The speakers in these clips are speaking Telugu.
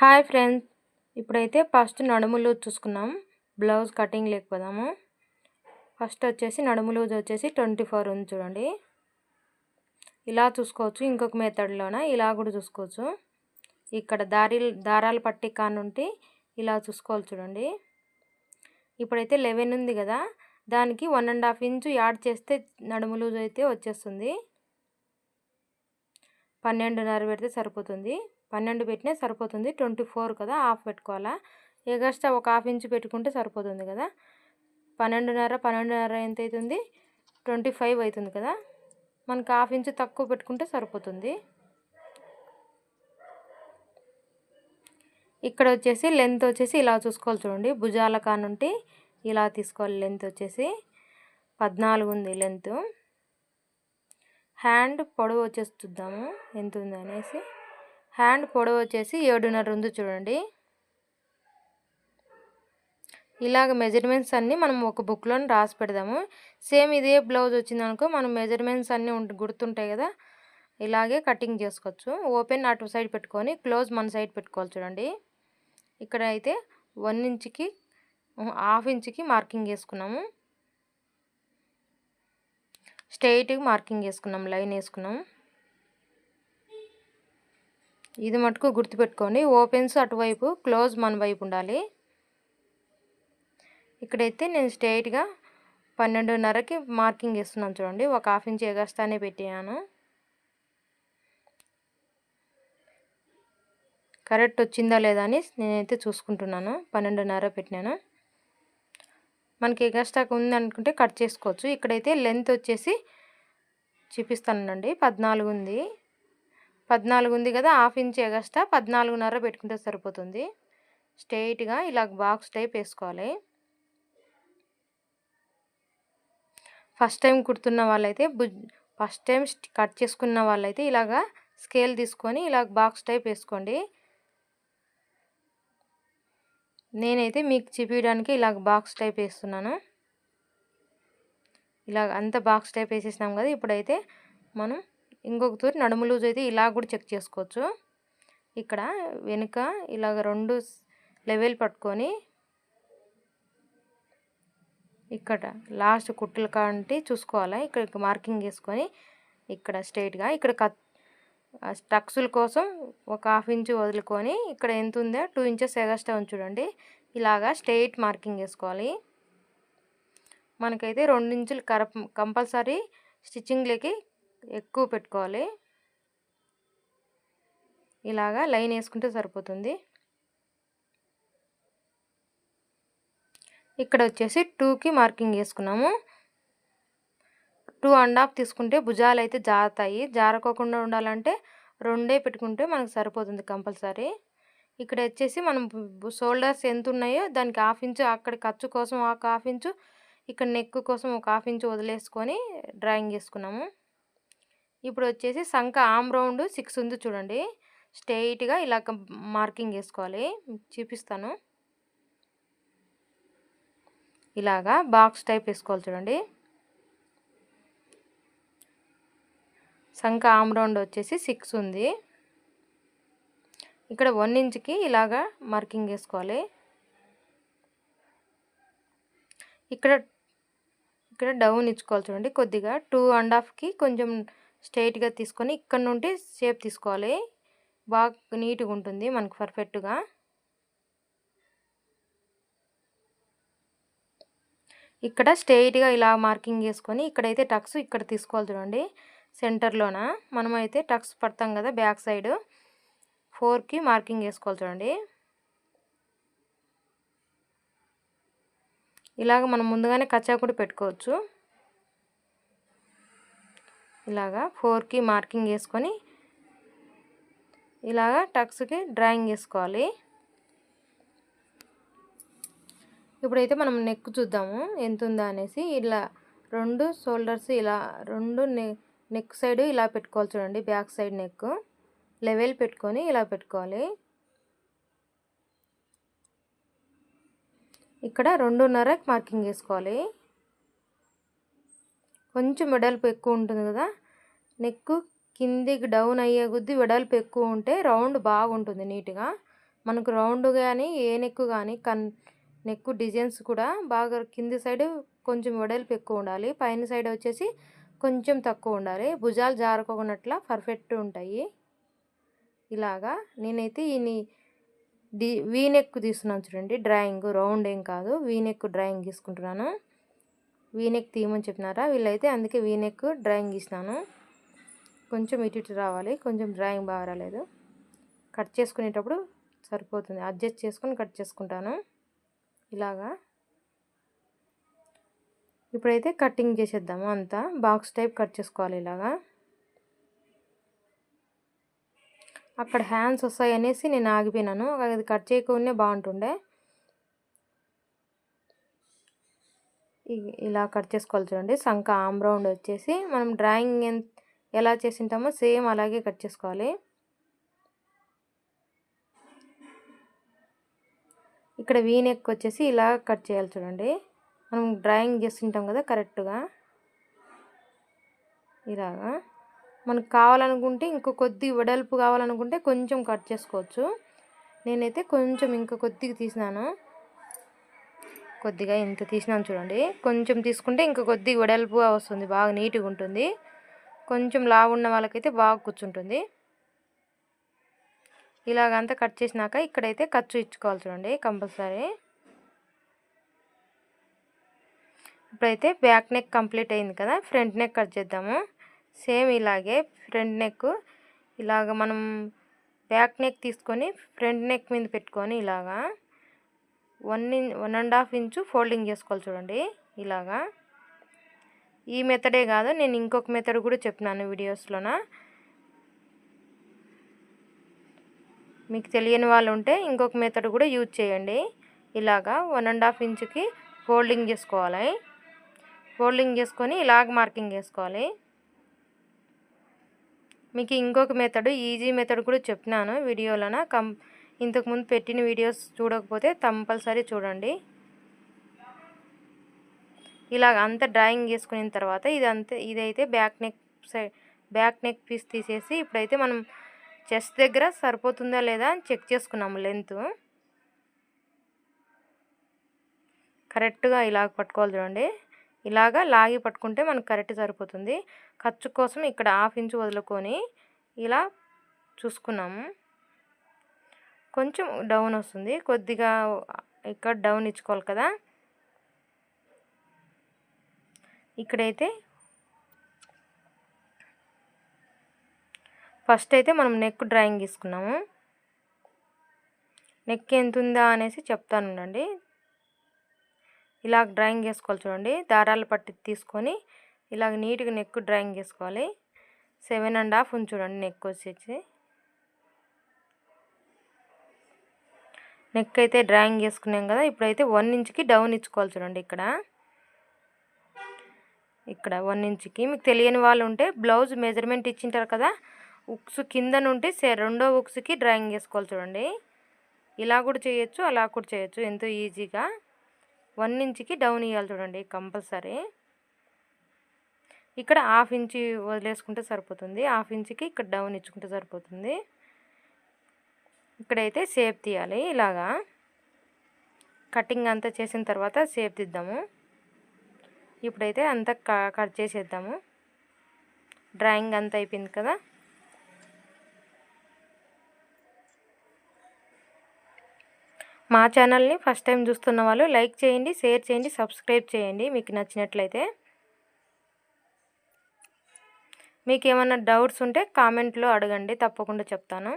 Hi friends. ఇప్పుడైతే ఫస్ట్ నడుములు చూసుకున్నాం బ్లౌజ్ కటింగ్ లేకపోదాము. ఫస్ట్ వచ్చేసి నడుము లూజ్ వచ్చేసి ట్వంటీ ఫోర్ ఉంది చూడండి. ఇలా చూసుకోవచ్చు ఇంకొక మెథడ్లోన ఇలా కూడా చూసుకోవచ్చు. ఇక్కడ దారి దారాలు పట్టి కానుంటి ఇలా చూసుకోవాలి చూడండి. ఇప్పుడైతే లెవెన్ ఉంది కదా దానికి one and half inch add చేస్తే నడుము లూజ్ అయితే వచ్చేస్తుంది. పన్నెండున్నర పెడితే సరిపోతుంది. పన్నెండు పెట్టినా సరిపోతుంది. ట్వంటీ ఫోర్ కదా హాఫ్ పెట్టుకోవాలా? ఎగస్ట్రా ఒక హాఫ్ ఇంచు పెట్టుకుంటే సరిపోతుంది కదా? పన్నెండున్నర పన్నెండున్నర ఎంత అవుతుంది ట్వంటీ ఫైవ్ అవుతుంది కదా? మనకు హాఫ్ ఇంచు తక్కువ పెట్టుకుంటే సరిపోతుంది. ఇక్కడ వచ్చేసి లెంత్ వచ్చేసి ఇలా చూసుకోవాలి చూడండి. భుజాల కానుంటి ఇలా తీసుకోవాలి. లెంత్ వచ్చేసి పద్నాలుగు ఉంది లెంత్. హ్యాండ్ పొడవు వచ్చేసి చూద్దాము. ఎంత ఉంది అనేసి. హ్యాండ్ పొడవు వచ్చేసి ఏడున్నర ఉంది చూడండి. ఇలాగ మెజర్మెంట్స్ అన్నీ మనం ఒక బుక్లో రాసి పెడదాము. సేమ్ ఇదే బ్లౌజ్ వచ్చిందనుకో మనం మెజర్మెంట్స్ అన్నీ గుర్తుంటాయి కదా. ఇలాగే కటింగ్ చేసుకోవచ్చు. ఓపెన్ అటు సైడ్ పెట్టుకొని క్లోజ్ మన సైడ్ పెట్టుకోవాలి చూడండి. ఇక్కడ అయితే వన్ ఇంచ్కి హాఫ్ ఇంచ్కి మార్కింగ్ వేసుకున్నాము స్ట్రైట్గా మార్కింగ్ వేసుకున్నాం లైన్ వేసుకున్నాం. ఇది మటుకు గుర్తుపెట్టుకోండి. ఓపెన్స్ అటువైపు క్లోజ్ మన వైపు ఉండాలి. ఇక్కడైతే నేను స్ట్రైట్గా పన్నెండున్నరకి మార్కింగ్ వేస్తున్నాను చూడండి. ఒక హాఫ్ ఇంచ్ ఎగస్తానే పెట్టాను. కరెక్ట్ వచ్చిందా లేదా అని నేనైతే చూసుకుంటున్నాను. పన్నెండున్నర పెట్టినాను. మనకి ఎగస్టాక్ ఉంది అనుకుంటే కట్ చేసుకోవచ్చు. ఇక్కడైతే లెంత్ వచ్చేసి చూపిస్తానండి. పద్నాలుగు ఉంది. పద్నాలుగు ఉంది కదా హాఫ్ ఇంచ్ ఎగస్ట్రా పద్నాలుగున్నర పెట్టుకుంటే సరిపోతుంది. స్ట్రైట్గా ఇలా బాక్స్ టైప్ వేసుకోవాలి. ఫస్ట్ టైం కుడుతున్న వాళ్ళైతే ఫస్ట్ టైం కట్ చేసుకున్న వాళ్ళైతే ఇలాగా స్కేల్ తీసుకొని ఇలా బాక్స్ టైప్ వేసుకోండి. నేనైతే మీకు చూపించడానికి ఇలాగ బాక్స్ టైప్ వేస్తున్నాను. ఇలాగ అంత బాక్స్ టైప్ వేసేసినాం కదా ఇప్పుడైతే మనం ఇంకొక తూరి నడుము లూజ్ అయితే ఇలా కూడా చెక్ చేసుకోవచ్చు. ఇక్కడ వెనుక ఇలాగ రెండు లెవెల్ పట్టుకొని ఇక్కడ లాస్ట్ కుట్టలు కాంటి చూసుకోవాలి? ఇక్కడ మార్కింగ్ వేసుకొని ఇక్కడ స్ట్రైట్గా ఇక్కడ కత్ టక్సుల కోసం ఒక హాఫ్ ఇంచ్ వదులుకొని ఇక్కడ ఎంత ఉందో టూ ఇంచెస్ ఎగస్ట్రా చూడండి. ఇలాగా స్ట్రైట్ మార్కింగ్ వేసుకోవాలి మనకైతే రెండు ఇంచులు కర కంపల్సరీ స్టిచ్చింగ్లకి ఎక్కువ పెట్టుకోవాలి. ఇలాగా లైన్ వేసుకుంటే సరిపోతుంది. ఇక్కడ వచ్చేసి టూకి మార్కింగ్ వేసుకున్నాము. టూ అండ్ హాఫ్ తీసుకుంటే భుజాలు అయితే జారుతాయి. జారకోకుండా ఉండాలంటే రెండే పెట్టుకుంటే మనకు సరిపోతుంది కంపల్సరీ. ఇక్కడ వచ్చేసి మనం షోల్డర్స్ ఎంత ఉన్నాయో దానికి హాఫ్ ఇంచు అక్కడ ఖర్చు కోసం ఒక హాఫ్ ఇంచు ఇక్కడ నెక్ కోసం ఒక హాఫ్ ఇంచు వదిలేసుకొని డ్రాయింగ్ చేసుకున్నాము ఇప్పుడు వచ్చేసి సంఖ ఆమ్ రౌండ్ సిక్స్ ఉంది చూడండి. స్ట్రైట్గా ఇలా మార్కింగ్ వేసుకోవాలి చూపిస్తాను. ఇలాగా బాక్స్ టైప్ వేసుకోవాలి చూడండి. సంఖ ఆమ్ రౌండ్ వచ్చేసి సిక్స్ ఉంది. ఇక్కడ వన్ ఇంచ్కి ఇలాగా మార్కింగ్ వేసుకోవాలి ఇక్కడ ఇక్కడ డౌన్ ఇచ్చుకోవాలి చూడండి. కొద్దిగా టూ అండ్ హాఫ్కి కొంచెం స్ట్రైట్గా తీసుకొని ఇక్కడ నుండి షేప్ తీసుకోవాలి. బాగా నీట్గా ఉంటుంది మనకు పర్ఫెక్ట్గా. ఇక్కడ స్ట్రైట్గా ఇలా మార్కింగ్ చేసుకొని ఇక్కడైతే టక్స్ ఇక్కడ తీసుకోవాలి చూడండి. సెంటర్లోన? మనమైతే టక్స్ పడతాం కదా బ్యాక్ సైడ్. ఫోర్కి మార్కింగ్ వేసుకోవాలి చూడండి. ఇలాగ మనం ముందుగానే కచ్చా కూడా పెట్టుకోవచ్చు. ఇలాగా ఫోర్కి మార్కింగ్ వేసుకొని ఇలాగా టక్స్కి డ్రాయింగ్ వేసుకోవాలి. ఇప్పుడైతే మనం నెక్ చూద్దాము. ఎంత ఉందా అనేసి ఇలా రెండు షోల్డర్స్ ఇలా రెండు నెక్ సైడ్ ఇలా పెట్టుకోవాలి చూడండి. Back side neck. లెవెల్ పెట్టుకొని ఇలా పెట్టుకోవాలి. ఇక్కడ రెండున్నర మార్కింగ్ వేసుకోవాలి. కొంచెం వెడల్పు ఎక్కువ ఉంటుంది కదా. నెక్ కిందికి డౌన్ అయ్యే కొద్దీ వెడల్పు ఎక్కువ ఉంటే రౌండ్ బాగుంటుంది నీట్గా. మనకు రౌండ్ కానీ ఏ నెక్ కానీ కన్ నెక్ డిజైన్స్ కూడా బాగా కింది సైడ్ కొంచెం వెడల్పు ఎక్కువ ఉండాలి. పైన సైడ్ వచ్చేసి కొంచెం తక్కువ ఉండాలి. భుజాలు జారుకోకున్నట్లా పర్ఫెక్ట్ ఉంటాయి. ఇలాగా నేనైతే ఈ డి వీ నెక్ తీస్తున్నాను చూడండి. డ్రాయింగ్ రౌండ్ ఏం కాదు. వీ నెక్ డ్రాయింగ్ తీసుకుంటున్నాను వీనెక్ తీయమని చెప్పినారా? వీళ్ళైతే అందుకే వీనెక్ డ్రాయింగ్ గీసినాను. కొంచెం ఇటు ఇటు రావాలి. కొంచెం డ్రాయింగ్ బాగా రాలేదు. కట్ చేసుకునేటప్పుడు సరిపోతుంది. అడ్జస్ట్ చేసుకొని కట్ చేసుకుంటాను. ఇలాగా. ఇప్పుడైతే కటింగ్ చేసేద్దాము అంతా. బాక్స్ టైప్ కట్ చేసుకోవాలి ఇలాగా. అక్కడ హ్యాండ్స్ వస్తాయి అనేసి నేను ఆగిపోయినాను. అది కట్ చేయకుండా బాగుంటుండే. ఇలా కట్ చేసుకోవాలి చూడండి. సంఖ ఆమ్ రౌండ్ వచ్చేసి మనం డ్రాయింగ్ ఎలా చేసింటామో సేమ్ అలాగే కట్ చేసుకోవాలి. ఇక్కడ వీనెక్ వచ్చేసి ఇలా కట్ చేయాలి చూడండి. మనం డ్రాయింగ్ చేస్తుంటాం కదా కరెక్ట్గా. ఇలాగా. మనకు కావాలనుకుంటే ఇంకో కొద్ది వెడల్పు కావాలనుకుంటే కొంచెం కట్ చేసుకోవచ్చు. నేనైతే కొంచెం ఇంకా కొద్దిగా తీసినాను. కొద్దిగా ఇంత తీసినాను చూడండి. కొంచెం తీసుకుంటే ఇంకా కొద్దిగా వెడల్పుగా వస్తుంది. బాగా నీట్గా ఉంటుంది. కొంచెం లావు ఉన్న వాళ్ళకైతే బాగా కూర్చుంటుంది. ఇలాగంతా కట్ చేసినాక ఇక్కడైతే ఖర్చు ఇచ్చుకోవాలి చూడండి కంపల్సరీ. ఇప్పుడైతే బ్యాక్ నెక్ కంప్లీట్ అయింది కదా ఫ్రంట్ నెక్ కట్ చేద్దాము. సేమ్ ఇలాగే ఫ్రంట్ నెక్ ఇలాగ మనం బ్యాక్ నెక్ తీసుకొని ఫ్రంట్ నెక్ మీద పెట్టుకొని ఇలాగా one in one and half inch folding చేసుకోవాలి చూడండి ఇలాగా. ఈ మెథడే కాదు నేను ఇంకొక మెథడ్ కూడా చెప్పినాను వీడియోస్లోన. మీకు తెలియని వాళ్ళు ఉంటే ఇంకొక మెథడ్ కూడా యూజ్ చేయండి. ఇలాగా వన్ అండ్ హాఫ్ ఇంచుకి ఫోల్డింగ్ చేసుకోవాలి. ఫోల్డింగ్ చేసుకొని ఇలాగ మార్కింగ్ చేసుకోవాలి. మీకు ఇంకొక మెథడ్ ఈజీ మెథడ్ కూడా చెప్పినాను వీడియోలోన. కం ఇంతకుముందు పెట్టిన వీడియోస్ చూడకపోతే కంపల్సరీ చూడండి. ఇలాగ అంతా డ్రాయింగ్ చేసుకున్న తర్వాత ఇదంతా ఇదైతే back neck side back neck piece తీసేసి ఇప్పుడైతే మనం చెస్ట్ దగ్గర సరిపోతుందా లేదా అని చెక్ చేసుకున్నాము లెంత్. కరెక్ట్గా ఇలాగ పట్టుకోవాలి చూడండి. ఇలాగా లాగి పట్టుకుంటే మనకు కరెక్ట్ సరిపోతుంది. ఖర్చు కోసం ఇక్కడ హాఫ్ ఇంచు వదులుకొని ఇలా చూసుకున్నాము. కొంచెం డౌన్ వస్తుంది. కొద్దిగా ఇక్కడ డౌన్ ఇచ్చుకోవాలి కదా. ఇక్కడైతే ఫస్ట్ అయితే మనం నెక్ డ్రాయింగ్ తీసుకున్నాము. నెక్ ఎంత ఉందా అనేసి చెప్తాను ఉండండి ఇలా డ్రాయింగ్ చేసుకోవాలి చూడండి. దారాలు పట్టి తీసుకొని ఇలాగ నీట్గా నెక్ డ్రాయింగ్ చేసుకోవాలి. సెవెన్ అండ్ హాఫ్ ఉంది చూడండి నెక్ వచ్చేసి. నెక్ అయితే డ్రాయింగ్ చేసుకున్నాం కదా ఇప్పుడైతే వన్ ఇంచ్కి డౌన్ ఇచ్చుకోవాలి చూడండి ఇక్కడ. ఇక్కడ వన్ ఇంచ్కి. మీకు తెలియని వాళ్ళు ఉంటే బ్లౌజ్ మెజర్మెంట్ ఇచ్చింటారు కదా ఉక్స్ కింద నుండి రెండో ఉక్స్కి డ్రాయింగ్ చేసుకోవాలి చూడండి. ఇలా కూడా చేయొచ్చు అలా కూడా చేయొచ్చు ఎంతో ఈజీగా. వన్ ఇంచ్కి డౌన్ ఇవ్వాలి చూడండి కంపల్సరీ. ఇక్కడ హాఫ్ ఇంచి వదిలేసుకుంటే సరిపోతుంది హాఫ్ ఇంచ్కి ఇక్కడ డౌన్ ఇచ్చుకుంటే సరిపోతుంది. ఇక్కడైతే షేప్ తీయాలి. ఇలాగా కటింగ్ అంతా చేసిన తర్వాత షేప్ తీద్దాము ఇప్పుడైతే అంతా కట్ చేసేద్దాము. డ్రాయింగ్ అంతా అయిపోయింది కదా? మా ఛానల్ని ఫస్ట్ టైం చూస్తున్న వాళ్ళు లైక్ చేయండి షేర్ చేయండి సబ్స్క్రైబ్ చేయండి. మీకు నచ్చినట్లయితే మీకు ఏమైనా డౌట్స్ ఉంటే కామెంట్లో అడగండి. తప్పకుండా చెప్తాను.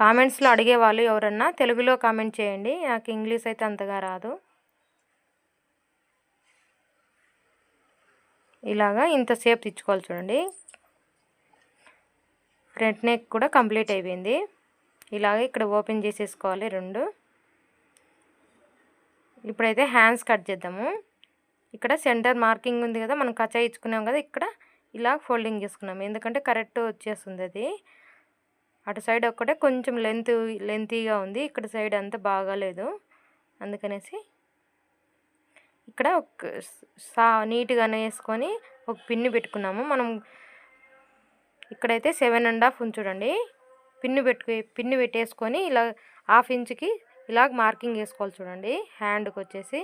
కామెంట్స్లో అడిగేవాళ్ళు ఎవరన్నా తెలుగులో కామెంట్ చేయండి. నాకు ఇంగ్లీష్ అయితే అంతగా రాదు. ఇలాగా ఇంతసేపు తెచ్చుకోవాలి చూడండి. ఫ్రంట్ నెక్ కూడా కంప్లీట్ అయిపోయింది. ఇలాగే ఇక్కడ ఓపెన్ చేసేసుకోవాలి రెండు. ఇప్పుడైతే హ్యాండ్స్ కట్ చేద్దాము. ఇక్కడ సెంటర్ మార్కింగ్ ఉంది కదా మనం కచా ఇచ్చుకున్నాం కదా ఇక్కడ ఇలా ఫోల్డింగ్ చేసుకున్నాం. ఎందుకంటే కరెక్ట్ వచ్చేస్తుంది అది. అటు సైడ్ ఒక్కటే కొంచెం లెంత్ లెంతీగా ఉంది. ఇక్కడ సైడ్ అంతా బాగాలేదు అందుకనేసి ఇక్కడ ఒక సా నీట్గానే వేసుకొని ఒక పిన్ను పెట్టుకున్నాము. మనం ఇక్కడైతే సెవెన్ అండ్ హాఫ్ ఉంచుడండి పిన్ను పెట్టుకు పిన్ను పెట్టేసుకొని ఇలా హాఫ్ ఇంచ్కి ఇలాగ మార్కింగ్ వేసుకోవాలి చూడండి. హ్యాండ్కి వచ్చేసి.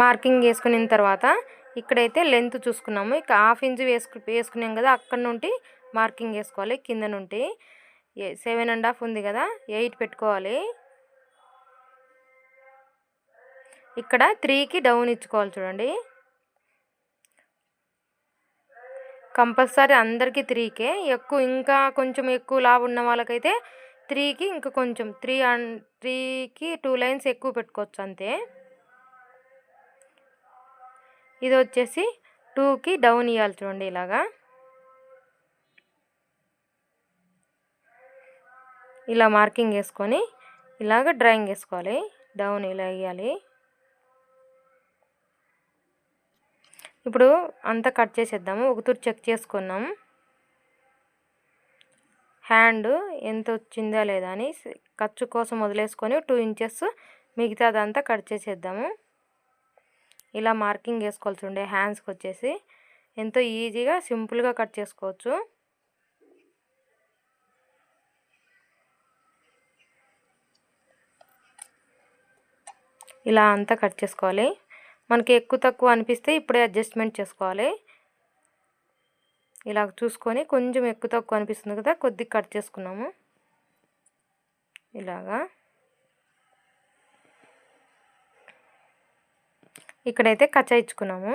మార్కింగ్ వేసుకున్న తర్వాత ఇక్కడైతే లెంత్ చూసుకున్నాము. ఇక హాఫ్ ఇంచ్ వేసుకు వేసుకున్నాం కదా అక్కడ నుండి మార్కింగ్ వేసుకోవాలి కింద నుండి సెవెన్ అండ్ హాఫ్ ఉంది కదా ఎయిట్ పెట్టుకోవాలి. ఇక్కడ త్రీకి డౌన్ ఇచ్చుకోవాలి చూడండి. కంపల్సరీ అందరికీ త్రీకే. ఎక్కువ ఇంకా కొంచెం ఎక్కువ లాభం ఉన్న వాళ్ళకైతే త్రీకి ఇంకా కొంచెం త్రీ అండ్ త్రీకి టూ లైన్స్ ఎక్కువ పెట్టుకోవచ్చు అంతే. ఇది వచ్చేసి టూకి డౌన్ ఇవ్వాలి చూడండి ఇలాగా. ఇలా మార్కింగ్ వేసుకొని ఇలాగ డ్రాయింగ్ వేసుకోవాలి. డౌన్ ఇలా వేయాలి. ఇప్పుడు అంతా కట్ చేసేద్దాము. ఒకతూరు చెక్ చేసుకున్నాం. హ్యాండ్ ఎంత వచ్చిందా లేదా అని ఖర్చు కోసం వదిలేసుకొని టూ ఇంచెస్ మిగతాదంతా కట్ చేసేద్దాము. ఇలా మార్కింగ్ వేసుకోవాల్సి ఉండే హ్యాండ్స్కి వచ్చేసి ఎంతో ఈజీగా సింపుల్గా కట్ చేసుకోవచ్చు. ఇలా అంతా కట్ చేసుకోవాలి. మనకి ఎక్కువ తక్కువ అనిపిస్తే ఇప్పుడే అడ్జస్ట్మెంట్ చేసుకోవాలి. ఇలా చూసుకొని కొంచెం ఎక్కువ తక్కువ అనిపిస్తుంది కదా కొద్దిగా కట్ చేసుకున్నాము. ఇలాగా. ఇక్కడైతే కచ్చా ఇచ్చుకున్నాము.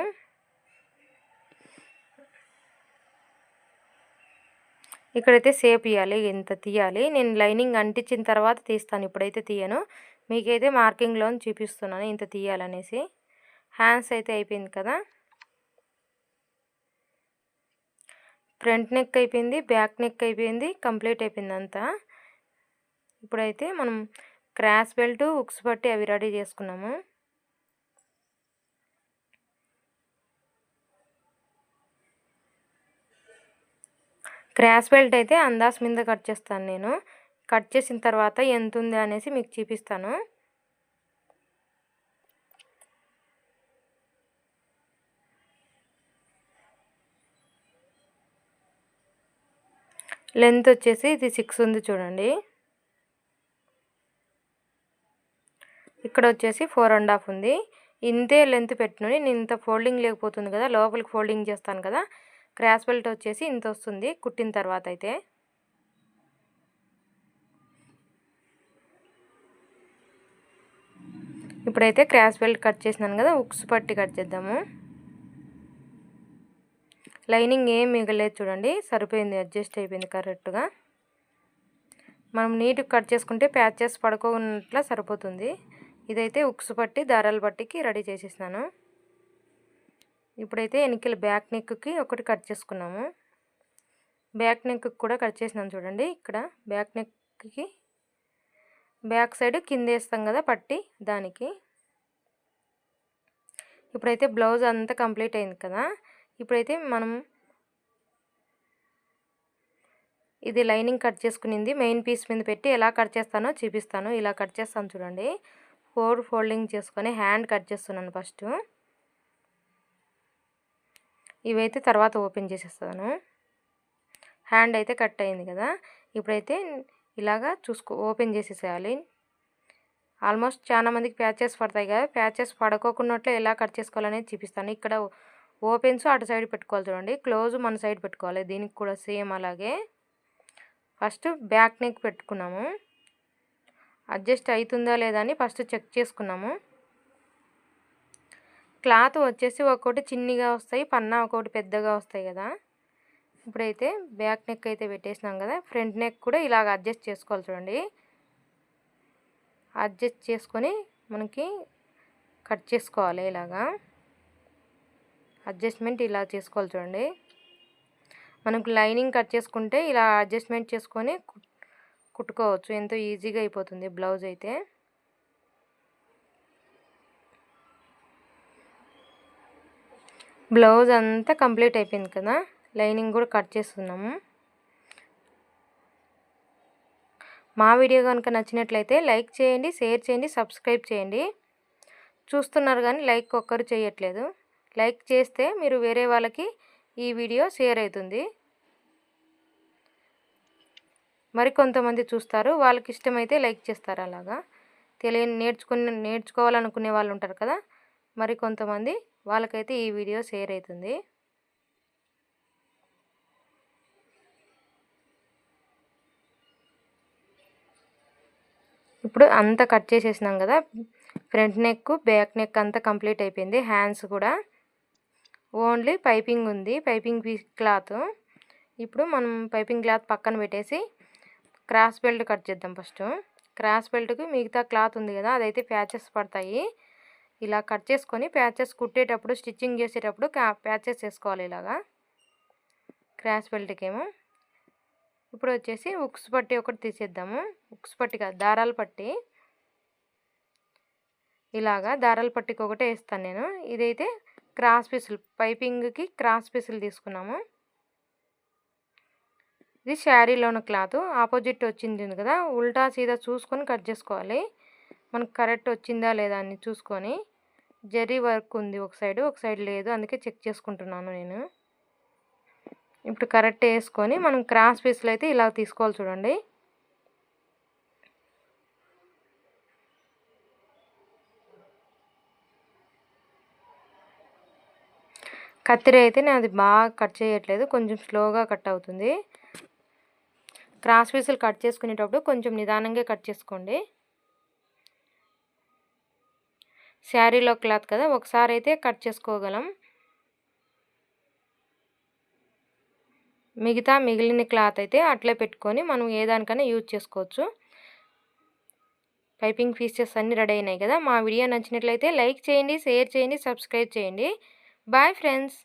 ఇక్కడైతే సేప్ ఇవ్వాలి ఇంత తీయాలి. నేను లైనింగ్ అంటించిన తర్వాత తీస్తాను ఇప్పుడైతే తీయను. మీకైతే మార్కింగ్లో చూపిస్తున్నాను ఇంత తీయాలనేసి. హ్యాండ్స్ అయితే అయిపోయింది కదా. ఫ్రంట్ నెక్ అయిపోయింది బ్యాక్ నెక్ అయిపోయింది కంప్లీట్ అయిపోయింది అంతా. ఇప్పుడైతే మనం క్రాస్ బెల్ట్ ఉక్స్ పట్టి అవి రెడీ చేసుకున్నాము. క్రాస్ బెల్ట్ అయితే అందాస్ మీద కట్ చేస్తాను నేను. కట్ చేసిన తర్వాత ఎంత ఉంది అనేసి మీకు చూపిస్తాను. లెంత్ వచ్చేసి ఇది సిక్స్ ఉంది చూడండి. ఇక్కడ వచ్చేసి ఫోర్ అండ్ హాఫ్ ఉంది. ఇంతే లెంత్ పెట్టినని నేను ఇంత ఫోల్డింగ్ లేకపోతుంది కదా లోపలికి ఫోల్డింగ్ చేస్తాను కదా క్రాస్ బెల్ట్ వచ్చేసి ఇంత వస్తుంది కుట్టిన తర్వాత అయితే. ఇప్పుడైతే క్రాస్ బెల్ట్ కట్ చేసినాను కదా ఉక్స్ పట్టి కట్ చేద్దాము. లైనింగ్ ఏం మిగలేదు చూడండి సరిపోయింది అడ్జస్ట్ అయిపోయింది కరెక్ట్గా. మనం నీట్గా కట్ చేసుకుంటే ప్యాచెస్ పడుకోనట్లా సరిపోతుంది. ఇదైతే ఉక్స్ పట్టి దారాలు పట్టికి రెడీ చేసేసినాను. ఇప్పుడైతే ఎన్నికల బ్యాక్ నెక్కి ఒకటి కట్ చేసుకున్నాము. బ్యాక్ నెక్కి కూడా కట్ చేసినాను చూడండి ఇక్కడ. బ్యాక్ నెక్కి బ్యాక్ సైడ్ కింద వేస్తాం కదా పట్టి దానికి. ఇప్పుడైతే బ్లౌజ్ అంతా కంప్లీట్ అయింది కదా. ఇప్పుడైతే మనం ఇది లైనింగ్ కట్ చేసుకునింది. మెయిన్ పీస్ మీద పెట్టి ఎలా కట్ చేస్తానో చూపిస్తాను. ఇలా కట్ చేస్తాను చూడండి. ఫోర్ ఫోల్డింగ్ చేసుకొని హ్యాండ్ కట్ చేస్తున్నాను ఫస్ట్. ఇవైతే తర్వాత ఓపెన్ చేసేస్తాను. హ్యాండ్ అయితే కట్ అయింది కదా. ఇప్పుడైతే ఇలాగా చూసుకో ఓపెన్ చేసేసేయాలి. ఆల్మోస్ట్ చాలా మందికి ప్యాచెస్ పడతాయి కదా. ప్యాచెస్ పడుకోకున్నట్లే ఎలా కట్ చేసుకోవాలనేది చూపిస్తాను. ఇక్కడ ఓపెన్స్ అటు సైడ్ పెట్టుకోవాలి చూడండి. క్లోజ్ మన సైడ్ పెట్టుకోవాలి. దీనికి కూడా సేమ్ అలాగే. ఫస్ట్ బ్యాక్ నెక్ పెట్టుకున్నాము. అడ్జస్ట్ అవుతుందా లేదా అని ఫస్ట్ చెక్ చేసుకున్నాము. క్లాత్ వచ్చేసి ఒక్కోటి చిన్నగా వస్తాయి పన్నా ఒకటి పెద్దగా వస్తాయి కదా. ఇప్పుడైతే బ్యాక్ నెక్ అయితే పెట్టేసినాం కదా ఫ్రంట్ నెక్ కూడా ఇలాగ అడ్జస్ట్ చేసుకోవాలి చూడండి. అడ్జస్ట్ చేసుకొని మనకి కట్ చేసుకోవాలి ఇలాగా. అడ్జస్ట్మెంట్ ఇలా చేసుకోవాలి చూడండి. మనకు లైనింగ్ కట్ చేసుకుంటే ఇలా అడ్జస్ట్మెంట్ చేసుకొని కుట్టుకోవచ్చు. ఎంతో ఈజీగా అయిపోతుంది బ్లౌజ్ అయితే. బ్లౌజ్ అంతా కంప్లీట్ అయిపోయింది కదా లైనింగ్ కూడా కట్ చేస్తున్నాము. మా వీడియో కనుక నచ్చినట్లయితే లైక్ చేయండి షేర్ చేయండి సబ్స్క్రైబ్ చేయండి. చూస్తున్నారు కానీ లైక్ ఒక్కరు చేయట్లేదు. లైక్ చేస్తే మీరు వేరే వాళ్ళకి ఈ వీడియో షేర్ అవుతుంది. మరి కొంతమంది చూస్తారు వాళ్ళకి ఇష్టమైతే లైక్ చేస్తారు అలాగా. తెలియని నేర్చుకుని నేర్చుకోవాలనుకునే వాళ్ళు ఉంటారు కదా మరి కొంతమంది వాళ్ళకైతే ఈ వీడియో షేర్ అవుతుంది ఇప్పుడు అంతా కట్ చేసేసినాం కదా ఫ్రంట్ నెక్ బ్యాక్ నెక్ అంతా కంప్లీట్ అయిపోయింది హ్యాండ్స్ కూడా. ఓన్లీ పైపింగ్ ఉంది పైపింగ్ పీస్ క్లాత్. ఇప్పుడు మనం పైపింగ్ క్లాత్ పక్కన పెట్టేసి క్రాస్ బెల్ట్ కట్ చేద్దాం ఫస్ట్. క్రాస్ బెల్ట్కి మిగతా క్లాత్ ఉంది కదా అదైతే ప్యాచెస్ పడతాయి. ఇలా కట్ చేసుకొని ప్యాచెస్ కుట్టేటప్పుడు స్టిచ్చింగ్ చేసేటప్పుడు ప్యాచెస్ వేసుకోవాలి ఇలాగా. క్రాస్ బెల్ట్కేమో. ఇప్పుడు వచ్చేసి ఉక్స్ పట్టి ఒకటి తీసేద్దాము. ఉక్స్ పట్టి కాదు దారాల పట్టి. ఇలాగా దారాల పట్టికి ఒకటే వేస్తాను నేను. ఇదైతే క్రాస్ పీసులు పైపింగ్కి క్రాస్ పీసులు తీసుకున్నాము. ఇది శారీలోని క్లాత్ ఆపోజిట్ వచ్చింది కదా ఉల్టా సీదా చూసుకొని కట్ చేసుకోవాలి. మనకు కరెక్ట్ వచ్చిందా లేదా అని చూసుకొని జరీ వర్క్ ఉంది ఒక సైడ్ ఒక సైడ్ లేదు. అందుకే చెక్ చేసుకుంటున్నాను నేను. ఇప్పుడు కరెక్ట్ వేసుకొని మనం క్రాస్ పీస్లు అయితే ఇలా తీసుకోవాలి చూడండి. కత్తిర అయితే నేను అది బాగా కట్ చేయట్లేదు. కొంచెం స్లోగా కట్ అవుతుంది. క్రాస్ పీసులు కట్ చేసుకునేటప్పుడు కొంచెం నిదానంగా కట్ చేసుకోండి. శారీలో క్లాత్ కదా ఒకసారి అయితే కట్ చేసుకోగలం. మిగతా మిగిలిన క్లాత్ అయితే అట్లే పెట్టుకొని మనం ఏ దానికైనా యూజ్ చేసుకోవచ్చు. పైపింగ్ పీసెస్ అన్నీ రెడీ అయినాయి కదా మా వీడియో నచ్చినట్లయితే లైక్ చేయండి షేర్ చేయండి సబ్స్క్రైబ్ చేయండి. Bye friends.